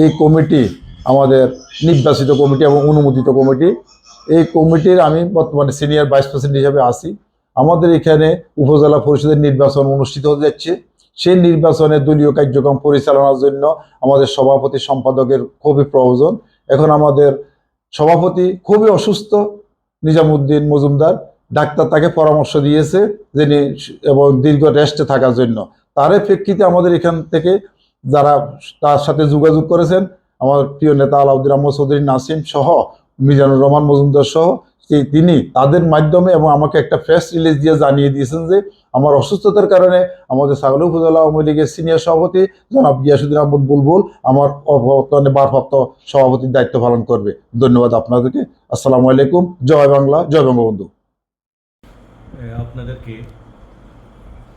এই কমিটি, আমাদের নির্বাচিত কমিটি এবং অনুমোদিত কমিটি, এই কমিটির আমি বর্তমানে সিনিয়র ভাইস প্রেসিডেন্ট হিসাবে আছি। আমাদের এখানে উপজেলা পরিষদের নির্বাচন অনুষ্ঠিত হতে যাচ্ছে। সেই নির্বাচনে দলীয় কার্যক্রম পরিচালনার জন্য আমাদের সভাপতি সম্পাদকের খুবই প্রয়োজন। এখন আমাদের সভাপতি খুবই অসুস্থ, নিজামুদ্দিন মজুমদার। ডাক্তার তাকে পরামর্শ দিয়েছে যিনি এবং দীর্ঘ রেস্টে থাকার জন্য। তার প্রেক্ষিতে আমাদের এখান থেকে যারা তার সাথে যোগাযোগ করেছেন, আমার প্রিয় নেতা আলাউদ্দিন আহমদ চৌধুরী, নাসিম সহ, মিজানুর রহমান মজুমদার সহ তিনি তাদের মাধ্যমে এবং আমাকে একটা প্রেস রিলিজ দিয়ে জানিয়ে দিয়েছেন যে, আমার অসুস্থতার কারণে আমাদের ছাগল উপজেলা আওয়ামী লীগের সিনিয়র সভাপতি জনাব গিয়াসুদ্দিন আহমদ বুলবুল, আমার অবর্তমানে ভারপ্রাপ্ত সভাপতির দায়িত্ব পালন করবে। ধন্যবাদ আপনাদেরকে। আসসালামু আলাইকুম। জয় বাংলা, জয় বঙ্গবন্ধু। আপনাদেরকে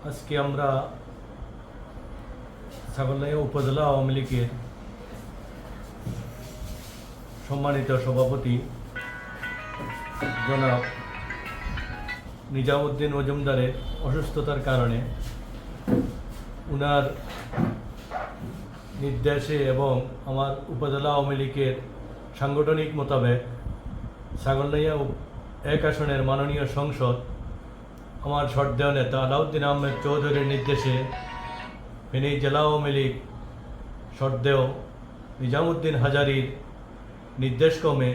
আজকে আমরা ছাগলনাইয়া উপজেলা আওয়ামী লীগের সম্মানিত সভাপতি জনাব নিজামুদ্দিন মজুমদারের অসুস্থতার কারণে উনার নির্দেশে এবং আমার উপজেলা আওয়ামী লীগের সাংগঠনিক মোতাবেক ছাগলনাইয়া এক আসনের মাননীয় সংসদ, আমার শ্রদ্ধেয় নেতা আলাউদ্দিন আহমেদ চৌধুরীর নির্দেশে ফেনী জেলা আওয়ামী লীগ শ্রদ্ধেয় নিজামুদ্দিন হাজারির নির্দেশক্রমে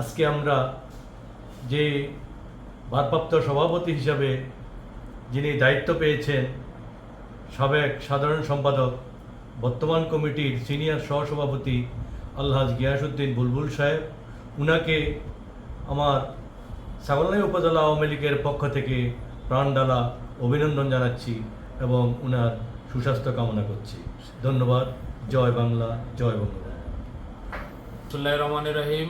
আজকে আমরা যে ভারপ্রাপ্ত সভাপতি হিসাবে যিনি দায়িত্ব পেয়েছেন, সাবেক সাধারণ সম্পাদক, বর্তমান কমিটির সিনিয়র সহসভাপতি আলহাজ গিয়াসুদ্দিন বুলবুল সাহেব, উনাকে আমার সাগরনাই উপজেলা আওয়ামী লীগের পক্ষ থেকে প্রাণডালা অভিনন্দন জানাচ্ছি। এবং উনার সুস্বাস্থ্য কামনা করছি। ধন্যবাদ। জয় বাংলা, জয় বঙ্গবন্ধু। রহমান রহিম।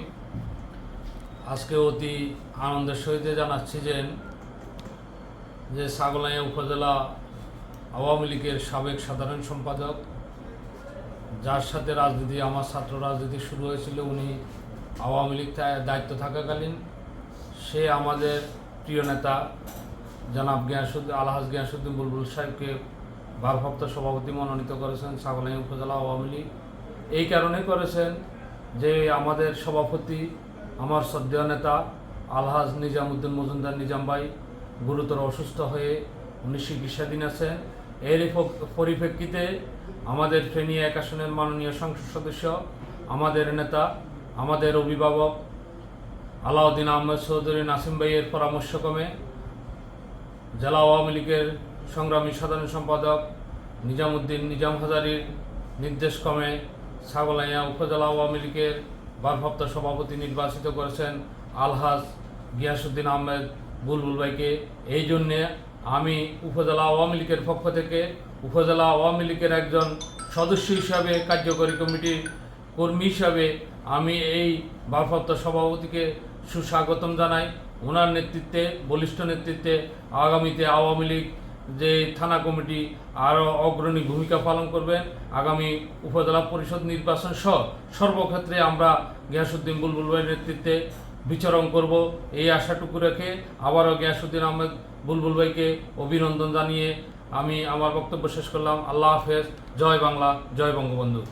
আজকে অতি আনন্দের সহিত জানাচ্ছি যে যে সাগলাইয়া উপজেলা আওয়ামী লীগের সাবেক সাধারণ সম্পাদক, যার সাথে রাজনীতি, আমার ছাত্র রাজনীতি শুরু হয়েছিল, উনি আওয়ামী লীগ দায়িত্ব থাকাকালীন। সে আমাদের প্রিয় নেতা জনাব গিয়াসুদ্দিন আলহাজ গিয়াসুদ্দিন বুলবুল সাহেবকে ভারপ্রাপ্ত সভাপতি মনোনীত করেছেন সাগলাই উপজেলা আওয়ামী লীগ। এই কারণে করেছেন যে আমাদের সভাপতি, আমার শ্রদ্ধেয় নেতা আলহাজ নিজামুদ্দিন মজুমদার নিজাম ভাই গুরুতর অসুস্থ হয়ে উনি চিকিৎসাধীন আছেন। এর পরিপ্রেক্ষিতে আমাদের ফেনী এক আসনের মাননীয় সংসদ সদস্য, আমাদের নেতা, আমাদের অভিভাবক আলাউদ্দিন আহমেদ চৌধুরী নাসিম ভাইয়ের পরামর্শক্রমে জেলা আওয়ামী লীগের সংগ্রামী সাধারণ সম্পাদক নিজামুদ্দিন নিজাম হাজারির নির্দেশক্রমে ছাগলাইয়া উপজেলা আওয়ামী লীগের ভারপ্রাপ্ত সভাপতি নির্বাচিত করেছেন আলহাজ গিয়াসুদ্দিন আহমেদ বুলবুল ভাইকে। এই জন্যে আমি উপজেলা আওয়ামী লীগের পক্ষ থেকে উপজেলা আওয়ামী লীগের একজন সদস্য হিসাবে কার্যকরী কমিটির কর্মী হিসাবে আমি এই ভারপ্রাপ্ত সভাপতিকে সুস্বাগতম জানাই। ওনার নেতৃত্বে, বলিষ্ঠ নেতৃত্বে আগামীতে আওয়ামী লীগ যে থানা কমিটি আরও অগ্রণী ভূমিকা পালন করবেন আগামী উপজেলা পরিষদ নির্বাচন সহ সর্বক্ষেত্রে আমরা গিয়াসুদ্দিন বুলবুল ভাইয়ের নেতৃত্বে বিচরণ করব। এই আশাটুকু রেখে আবারও গিয়াসুদ্দিন আহমেদ বুলবুল ভাইকে অভিনন্দন জানিয়ে আমি আমার বক্তব্য শেষ করলাম। আল্লাহ হাফেজ। জয় বাংলা, জয় বঙ্গবন্ধু।